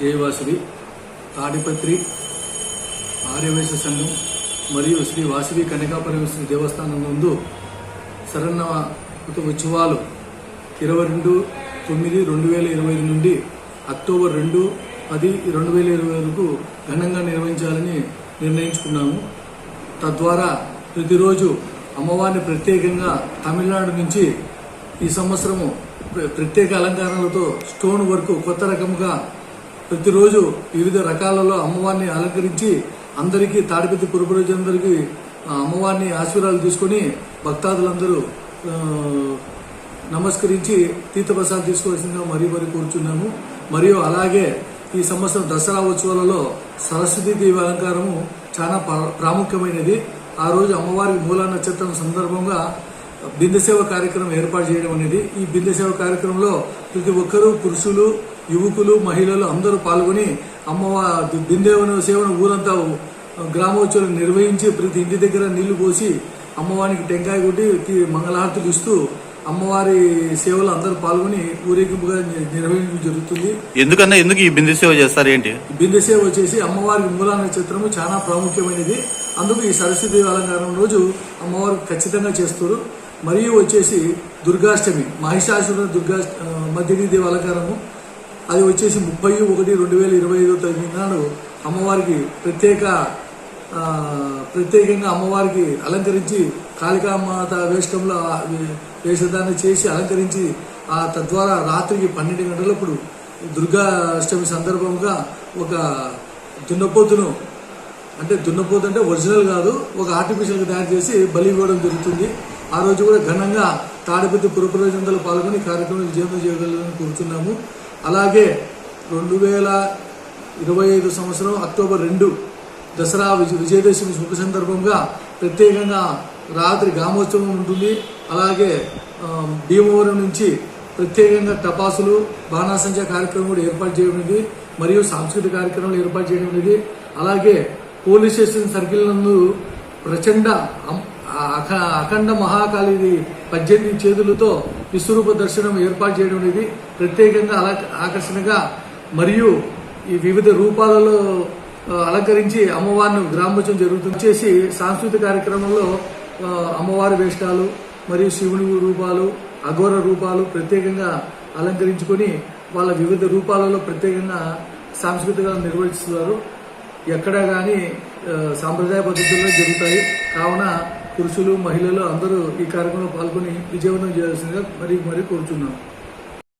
జయవాసవి తాడిపత్రి ఆర్యవేశ సంఘం మరియు శ్రీ వాసవి కన్యకాపరమేశ్వరి దేవస్థానం నందు శరన్నవత ఉత్సవాలు ఇరవై రెండు తొమ్మిది రెండు వేల ఇరవై ఐదు నుండి అక్టోబర్ రెండు పది రెండు వేల ఇరవై వరకు ఘనంగా నిర్వహించాలని నిర్ణయించుకున్నాము. తద్వారా ప్రతిరోజు అమ్మవారిని ప్రత్యేకంగా తమిళనాడు నుంచి ఈ సంవత్సరము ప్రత్యేక అలంకారాలతో స్టోన్ వర్క్ కొత్త రకముగా ప్రతిరోజు వివిధ రకాలలో అమ్మవారిని అలంకరించి అందరికీ తాడిపత్రి పురప్రజలందరికీ అమ్మవారిని ఆశీర్వాదాలు తీసుకొని భక్తాదులందరూ నమస్కరించి తీర్థప్రసాదం తీసుకోవాల్సిందిగా మరీ మరీ కోరుచున్నాము. మరియు అలాగే ఈ సంవత్సరం దసరా ఉత్సవాలలో సరస్వతి దేవి అలంకారము చాలా ప్రా- ప్రాముఖ్యమైనది. ఆ రోజు అమ్మవారికి మూలా నక్షత్రం సందర్భంగా బిందె సేవ కార్యక్రమం ఏర్పాటు చేయడం అనేది. ఈ బిందె సేవ కార్యక్రమంలో ప్రతి ఒక్కరూ పురుషులు యువకులు మహిళలు అందరూ పాల్గొని అమ్మవారి బిందె సేవను ఊరంతా గ్రామోత్సవం నిర్వహించి ప్రతి ఇంటి దగ్గర నీళ్ళు పోసి అమ్మవారికి టెంకాయ కొట్టి మంగళహారతులు ఇస్తూ అమ్మవారి సేవలు అందరూ పాల్గొని ఊరేగింపుగా నిర్వహించడం జరుగుతుంది. ఎందుకన్నా ఎందుకు ఈ బిందు సేవ చేస్తారు ఏంటి? బిందె సేవ వచ్చేసి అమ్మవారికి మూలా నక్షత్రము చాలా ప్రాముఖ్యమైనది. అందుకు ఈ సరస్వతి అలంకారం రోజు అమ్మవారికి ఖచ్చితంగా చేస్తారు. మరియు వచ్చేసి దుర్గాష్టమి మహిషాసుర దుర్గా ఆ, మధ్యదేవి అలంకారము. అది వచ్చేసి ముప్పై ఒకటి రెండు వేల ఇరవై ఐదో తేదీ నాడు అమ్మవారికి ప్రత్యేక ప్రత్యేకంగా అమ్మవారికి అలంకరించి కాళికామాత వేషంలో వేషధారణ చేసి అలంకరించి ఆ తద్వారా రాత్రికి పన్నెండు గంటలప్పుడు దుర్గా అష్టమి సందర్భంగా ఒక దున్నపోతును అంటే దున్నపోతు అంటే ఒరిజినల్ కాదు ఒక ఆర్టిఫిషియల్గా తయారు చేసి బలి ఇవ్వడం జరుగుతుంది. ఆ రోజు కూడా ఘనంగా తాడిపత్రి పురప్రజలందరూ పాల్గొని కార్యక్రమం విజయం చేయగలని కోరుతున్నాము. అలాగే రెండు వేల ఇరవై ఐదు సంవత్సరం అక్టోబర్ రెండు దసరా విజయ విజయదశమి శుభ సందర్భంగా ప్రత్యేకంగా రాత్రి గ్రామోత్సవం ఉంటుంది. అలాగే భీమవరం నుంచి ప్రత్యేకంగా టపాసులు బాణాసంచా కార్యక్రమం కూడా ఏర్పాటు చేయడం మరియు సాంస్కృతిక కార్యక్రమాలు ఏర్పాటు చేయడం అనేది. అలాగే పోలీస్ స్టేషన్ సర్కిల్ నందు ప్రచండ అఖ- అఖండ మహాకాళి పద్దెనిమిది చేతులతో విశ్వరూప దర్శనం ఏర్పాటు చేయడం అనేది ప్రత్యేకంగా అలా ఆకర్షణగా మరియు ఈ వివిధ రూపాలలో అలంకరించి అమ్మవారిని గ్రామోత్సవం జరుగుతుంది. చేసి సాంస్కృతిక కార్యక్రమంలో అమ్మవారి వేషాలు మరియు శివుని రూపాలు అఘోర రూపాలు ప్రత్యేకంగా అలంకరించుకొని వాళ్ళ వివిధ రూపాలలో ప్రత్యేకంగా సాంస్కృతిక నిర్వహిస్తున్నారు. ఎక్కడ కానీ సాంప్రదాయ పద్ధతుల్లో జరుగుతాయి. కావున పురుషులు మహిళలు అందరూ ఈ కార్యక్రమంలో పాల్గొని విజయవంతం చేయాల్సిందిగా మరి మరి కోరుచున్నాం.